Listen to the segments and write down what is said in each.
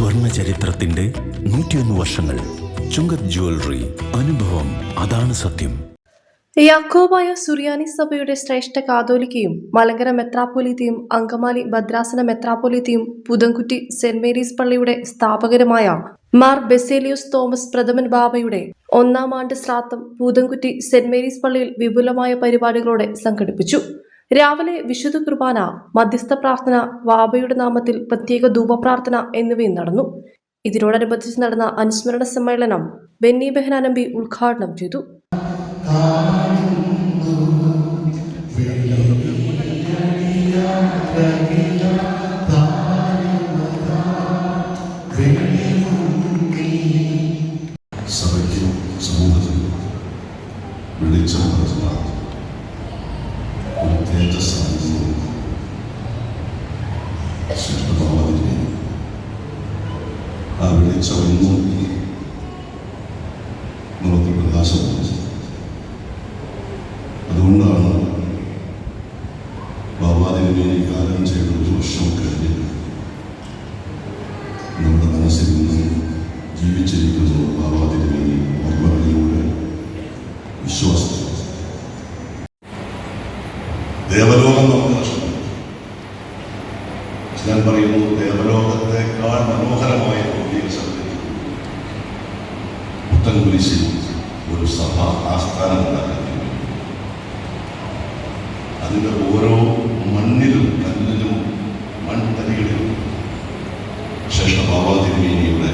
ചരിത്രത്തിന്റെ നൂറ്റിയൊന്ന് വർഷങ്ങൾ. ചുങ്കത് ജ്വല്ലറി അനുഭവം അതാണ് സത്യം. യാക്കോബായ സുറിയാനി സഭയുടെ ശ്രേഷ്ഠ കാതോലിക്കയും മലങ്കര മെത്രാപ്പൊലീത്തയും അങ്കമാലി ഭദ്രാസന മെത്രാപ്പൊലീത്തയും പുതംകുറ്റി സെന്റ് മേരീസ് പള്ളിയുടെ സ്ഥാപകരുമായ മാർ ബെസേലിയോസ് തോമസ് പ്രഥമൻ ബാബയുടെ ഒന്നാം ആണ്ട് ശ്രാദ്ധം പൂതംകുറ്റി സെന്റ് മേരീസ് പള്ളിയിൽ വിപുലമായ പരിപാടികളോടെ സംഘടിപ്പിച്ചു. രാവിലെ വിശുദ്ധ കുർബാന മധ്യസ്ഥ പ്രാർത്ഥന വാബയുടെ നാമത്തിൽ പ്രത്യേക ധൂപപ്രാർത്ഥന എന്നിവയും നടന്നു. ഇതിനോടനുബന്ധിച്ച് നടന്ന അനുസ്മരണ സമ്മേളനം ബെന്നി ബെഹനാനമ്പി ഉദ്ഘാടനം ചെയ്തു. സഭയ്ക്കും സമൂഹത്തിനും വെളിച്ചം ആ വെളിച്ചം എന്നും നമുക്ക് പ്രകാശം അതുകൊണ്ടാണ് ബാബാദേവിനെ കാലം ചെയ്ത ഒരു വർഷം കഴിഞ്ഞ് നമ്മുടെ മനസ്സിൽ നിന്നും ജീവിച്ചിരിക്കുന്നു ദേവലോകം നമുക്ക് നഷ്ടപ്പെട്ടു ഞാൻ പറയുന്നു ദേവലോകത്തെക്കാൾ മനോഹരമായ പുത്തൻകുരിശിൽ ഒരു സഭ ആസ്ഥാനം ഉണ്ടാക്കാൻ അതിന്റെ ഓരോ മണ്ണിലും കല്ലിലും മൺതരികളിലും ശ്രേഷ്ഠ ബാബാതിരുമേനിയുടെ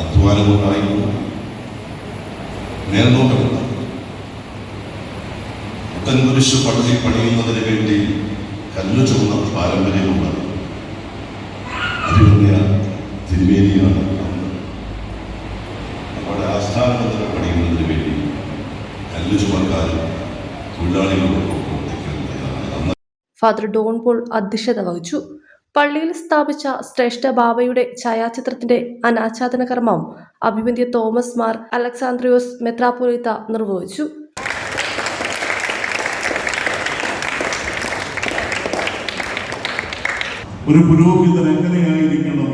അധ്വാനമുണ്ടായിരുന്നു മേൽനോട്ടമുണ്ടായിരുന്നു പുത്തൻകുരിശ് പള്ളി പണിയുന്നതിന് വേണ്ടി കല്ല് ചുമന്ന പാരമ്പര്യമുണ്ട് അതിലൊന്നിയ തിരുമേനിയാണ് നമ്മുടെ ആസ്ഥാന മന്ദിരം പണിയുന്നതിന് വേണ്ടി കല്ല് ചുമക്കാരും തൊഴിലാളികളോടൊപ്പം പ്രവർത്തിക്കാൻ ഫാദർ ഡോൺ പോൾ അധ്യക്ഷത വഹിച്ചു. പള്ളിയിൽ സ്ഥാപിച്ച ശ്രേഷ്ഠ ബാബയുടെ ഛായാചിത്രത്തിന്റെ അനാച്ഛാദന കർമ്മം അഭിമന്യ തോമസ് മാർ അലക്സാന്ദ്രിയോസ് മെത്രാപൊലീത്ത നിർവഹിച്ചു. ഒരു പുരോഹിതൻ എങ്ങനെയായിരിക്കണം?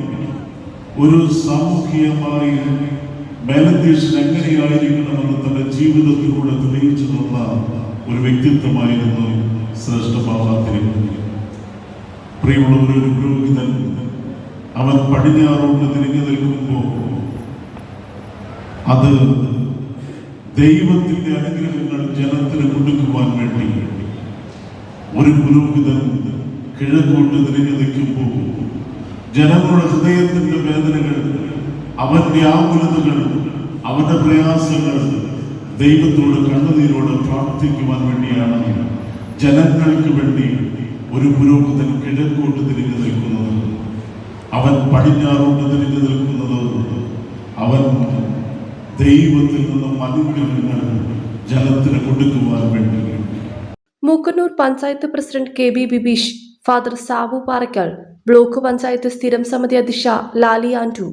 ഒരു സാമൂഹികമായി മേലധ്യക്ഷൻ എങ്ങനെയായിരിക്കണമെന്ന് തന്റെ ജീവിതത്തിലൂടെ തെളിയിച്ചു തന്ന ഒരു വ്യക്തിത്വമായിരുന്നു ശ്രേഷ്ഠ ബാബാത്തിരി പ്രിയമുള്ളവർ ഒരു പുരോഹിതൻ അവൻ പടിഞ്ഞാറോട്ട് തിരിഞ്ഞു നിൽക്കുമ്പോൾ അത് ദൈവത്തിന്റെ അനുഗ്രഹങ്ങൾ ജനത്തിന് കൊടുക്കുവാൻ വേണ്ടി ഒരു പുരോഹിതൻ കിഴക്കോട്ട് തിരിഞ്ഞു നിൽക്കുമ്പോൾ ജനങ്ങളുടെ ഹൃദയത്തിന്റെ വേദനകൾ അവന്റെ ആകുലതകൾ അവന്റെ പ്രയാസങ്ങൾ ദൈവത്തോട് കണ്ണുനീരോട് പ്രാർത്ഥിക്കുവാൻ വേണ്ടിയാണ് ജനങ്ങൾക്ക് വേണ്ടി ഒരു പുരോഹിതൻ കിഴക്കോട്ട് തിരിഞ്ഞു നിൽക്കുന്നത്. അവൻ പടിഞ്ഞാറോട്ട് തിരിഞ്ഞു നിൽക്കുന്നത്. അവൻ ദൈവത്തിൽ നിന്നും അനുഗ്രഹങ്ങൾ ജനത്തിന് കൊടുക്കുവാൻ വേണ്ടി. Mookkannoor panchayat president K B Bibeesh father Sabu Parackal block panchayat സ്ഥിരം സമിതി അധ്യക്ഷ Lali Andu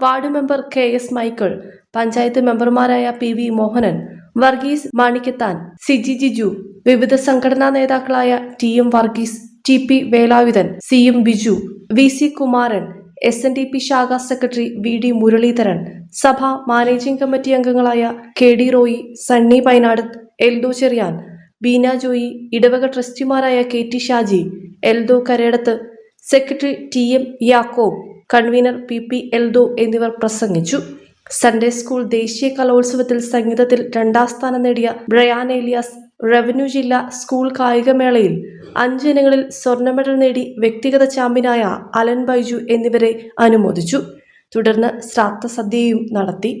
ward member K S Michael panchayat മെമ്പർമാരായ പി വി മോഹനൻ വർഗീസ് മാണിക്കത്താൻ സിജി ജിജു വിവിധ സംഘടനാ നേതാക്കളായ T M Varghese T P Velayudhan C M Biju V C Kumaran S N D P ശാഖാ secretary V D Muraleedharan സഭ managing committee അംഗങ്ങളായ K D Roy Sunny പൈനാട് Eldho Cherian Beena Joy ഇടവക ട്രസ്റ്റിമാരായ K T Shaji Eldho Karedath secretary T M Yakob convener P P Eldho എന്നിവർ പ്രസംഗിച്ചു. Sunday school ദേശീയ കലോത്സവത്തിൽ സംഗീതത്തിൽ രണ്ടാം സ്ഥാനം നേടിയ ബ്രയാൻ ഏലിയാസ് റവന്യൂ ജില്ലാ സ്കൂൾ കായികമേളയിൽ അഞ്ച് ഇനങ്ങളിൽ സ്വർണ മെഡൽ നേടി വ്യക്തിഗത ചാമ്പ്യനായ അലൻ ബൈജു എന്നിവരെ അനുമോദിച്ചു. തുടർന്ന് ശ്രാദ്ധ സദ്യയും നടത്തി.